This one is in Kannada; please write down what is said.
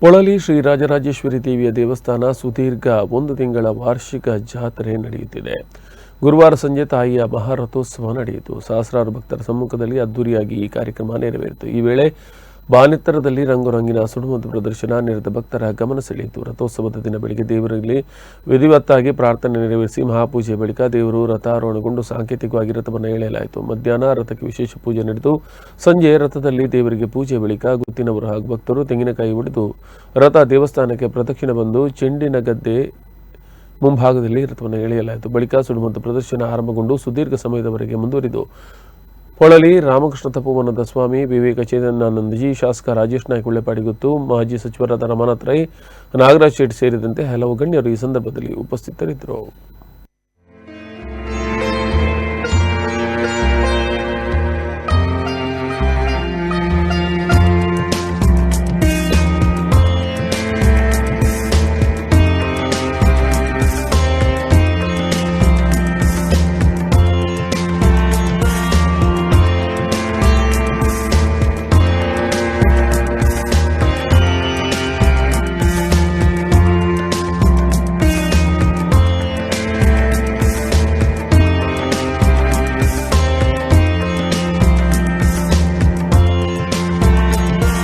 ಪೊಳಲಿ ಶ್ರೀ ರಾಜರಾಜೇಶ್ವರಿ ದೇವಿಯ ದೇವಸ್ಥಾನ ಸುದೀರ್ಘ ಒಂದು ತಿಂಗಳ ವಾರ್ಷಿಕ ಜಾತ್ರೆ ನಡೆಯುತ್ತಿದೆ. ಗುರುವಾರ ಸಂಜೆ ತಾಯಿಯ ಮಹಾರಥೋತ್ಸವ ನಡೆಯಿತು. ಸಹಸ್ರಾರು ಭಕ್ತರ ಸಮ್ಮುಖದಲ್ಲಿ ಅದ್ದೂರಿಯಾಗಿ ಈ ಕಾರ್ಯಕ್ರಮ ನೆರವೇರಿತು. ಈ ವೇಳೆ ಬಾನೆತ್ತರದಲ್ಲಿ ರಂಗುರಂಗಿನ ಸುಡುಮದ್ದು ಪ್ರದರ್ಶನ ನಿರತ ಭಕ್ತರ ಗಮನ ಸೆಳೆಯಿತು. ರಥೋತ್ಸವದ ದಿನ ಬೆಳಿಗ್ಗೆ ದೇವರಲ್ಲಿ ವಿಧಿವತ್ತಾಗಿ ಪ್ರಾರ್ಥನೆ ನೆರವೇರಿಸಿ ಮಹಾಪೂಜೆ ಬಳಿಕ ದೇವರು ರಥಾರೋಹಣಗೊಂಡು ಸಾಂಕೇತಿಕವಾಗಿ ರಥವನ್ನು ಎಳೆಯಲಾಯಿತು. ಮಧ್ಯಾಹ್ನ ರಥಕ್ಕೆ ವಿಶೇಷ ಪೂಜೆ ನಡೆದು, ಸಂಜೆ ರಥದಲ್ಲಿ ದೇವರಿಗೆ ಪೂಜೆ ಬಳಿಕ ಗುತ್ತಿನವರು ಹಾಗೂ ಭಕ್ತರು ತೆಂಗಿನಕಾಯಿ ಒಡೆದು ರಥ ದೇವಸ್ಥಾನಕ್ಕೆ ಪ್ರದಕ್ಷಿಣೆ ಬಂದು ಚೆಂಡಿನ ಗದ್ದೆ ಮುಂಭಾಗದಲ್ಲಿ ರಥವನ್ನು ಎಳೆಯಲಾಯಿತು. ಬಳಿಕ ಸುಡುಮದ್ದು ಪ್ರದರ್ಶನ ಆರಂಭಗೊಂಡು ಸುದೀರ್ಘ ಸಮಯದವರೆಗೆ ಮುಂದುವರಿದು ಹೊಳಲಿ ರಾಮಕೃಷ್ಣ ತಪೋವನದ ಸ್ವಾಮಿ ವಿವೇಕ ಚೇತನಾನಂದಜಿ, ಶಾಸಕ ರಾಜೇಶ್ ನಾಯ್ಕ ಉಳ್ಳೆಪಾಡಿಗುತ್ತು ಮಾಜಿ ಸಚಿವರಾದ ರಮಾನಾಥ್ ರೈ ನಾಗರಾಜ್ ಶೆಟ್ಟಿ ಸೇರಿದಂತೆ ಹಲವು ಗಣ್ಯರು ಈ ಸಂದರ್ಭದಲ್ಲಿ ಉಪಸ್ಥಿತರಿದ್ದರು.